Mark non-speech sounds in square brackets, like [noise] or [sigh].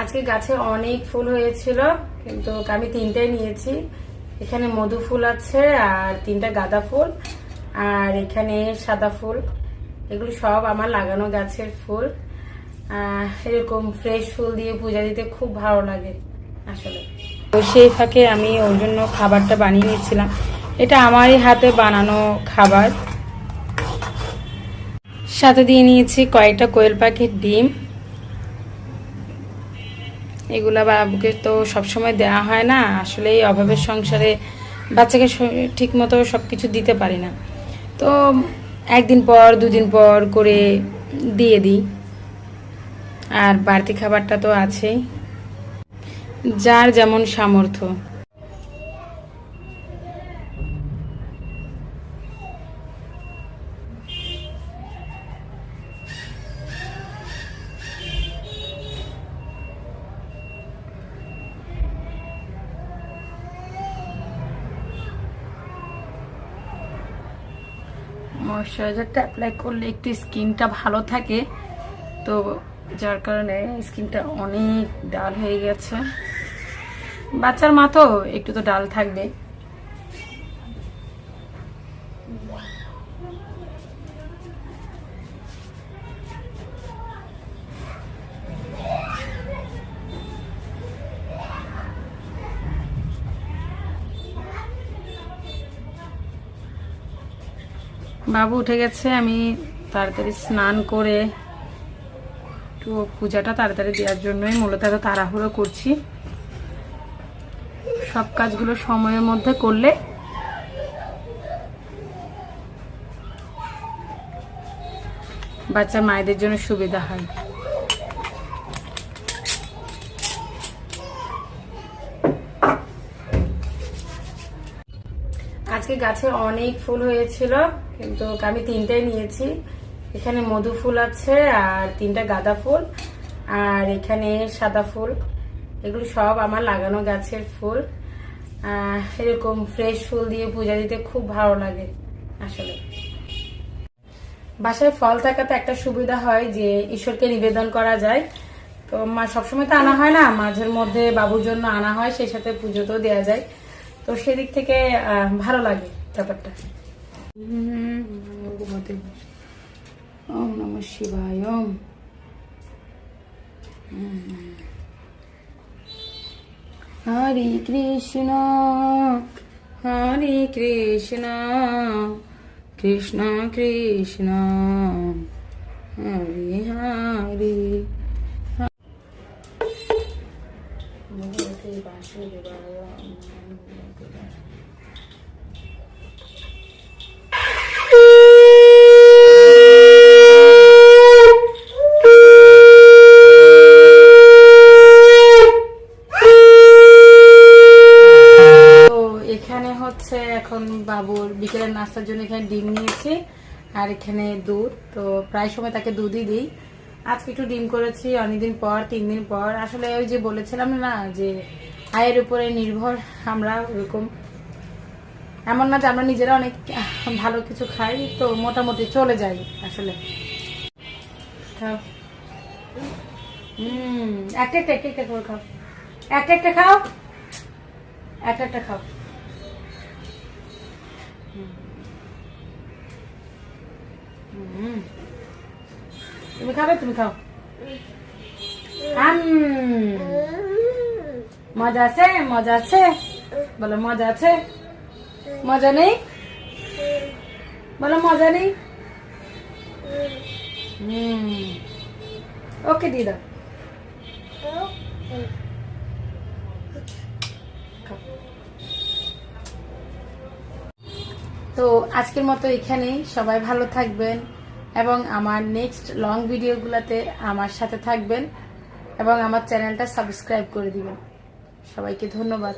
আজকে গাছে অনেক ফুল হয়েছিল, কিন্তু আমি তিনটাই নিয়েছি। এখানে মধু ফুল আছে আর তিনটা গাঁদা ফুল, আর এখানে সাদা ফুল। এগুলো সব আমার লাগানো গাছের ফুল। এরকম ফ্রেশ ফুল দিয়ে পূজা দিতে খুব ভালো লাগে, আসলে। তো সেই ফাঁকে আমি ওর জন্য খাবারটা বানিয়ে নিয়েছিলাম। এটা আমারই হাতে বানানো খাবার। সাথে দিয়ে নিয়েছি কয়েকটা কোয়েল পাখির ডিম। এগুলা বাবুকে তো সবসময় দেওয়া হয় না। আসলে এই অভাবের সংসারে বাচ্চাকে ঠিক মতো সব কিছু দিতে পারি না। তো একদিন পর, দুদিন পর করে দিয়ে দিই। আর বাড়তি খাবারটা তো আছেই। যার যেমন সামর্থ্য। ময়শ্চারাইজারটা অ্যাপ্লাই করলে একটু স্কিনটা ভালো থাকে। তো যার কারণে স্কিনটা অনেক ডাল হয়ে গেছে। বাচ্চার মা তো একটু তো ডাল থাকবে। বাবু উঠে গেছে, আমি তাড়াতাড়ি স্নান করে একটু পূজাটা তাড়াতাড়ি দেওয়ার জন্যই মূলত এত তাড়াহুড়ো করছি। সব কাজগুলো সময়ের মধ্যে করলে বাচ্চা মায়েদের জন্য সুবিধা হয়। আজকে গাছে অনেক ফুল হয়েছিল, কিন্তু আমি তিনটাই নিয়েছি। এখানে মধু ফুল আছে আর তিনটা গাঁদা ফুল আর এখানে সাদা ফুল। এগুলো সব আমার লাগানো গাছের ফুল। এরকম ফ্রেশ ফুল দিয়ে পূজা দিতে খুব ভালো লাগে আসলে। বাসায় ফল থাকাতে একটা সুবিধা হয় যে ঈশ্বরকে নিবেদন করা যায়। তো মা সবসময় তো আনা হয় না, মাঝের মধ্যে বাবুর জন্য আনা হয়, সেই সাথে পুজোতেও দেওয়া যায়। তো সেদিক থেকে ভালো লাগে ব্যাপারটা। হরে কৃষ্ণ হরে কৃষ্ণ কৃষ্ণ কৃষ্ণ হরে হরে। [laughs] [laughs] তো এখানে হচ্ছে এখন বাবুর বিকেলের নাস্তার জন্য এখানে ডিম নিয়েছি আর এখানে দুধ। তো প্রায় সময় তাকে দুধই দিই। আজকে একটু ডিম করেছি, অনেকদিন পর তিন দিন পর। আসলে ওই যে বলেছিলাম না, যে আয়ের উপরে নির্ভর আমরা ওরকম। এমন না যে আমরা নিজেরা অনেক ভালো কিছু খাই, তো মোটামুটি চলে যাই আসলে। হুম, একটা একটা একটা একটা করে খাও। একটা একটা খাও। একটা একটা খাও। হুম। তুমি খাবে, তুমি খাও। মজা আছে মজা আছে। বলো, মজা আছে? মজা নেই? বলো, মজা নেই? হুম। ওকে, দিয়ে দাও। তো আজকের মতো এখানেই। সবাই ভালো থাকবেন। এবং আমার নেক্সট লং ভিডিওগুলোতে আমার সাথে থাকবেন এবং আমার চ্যানেলটা সাবস্ক্রাইব করে দিবেন। সবাইকে ধন্যবাদ।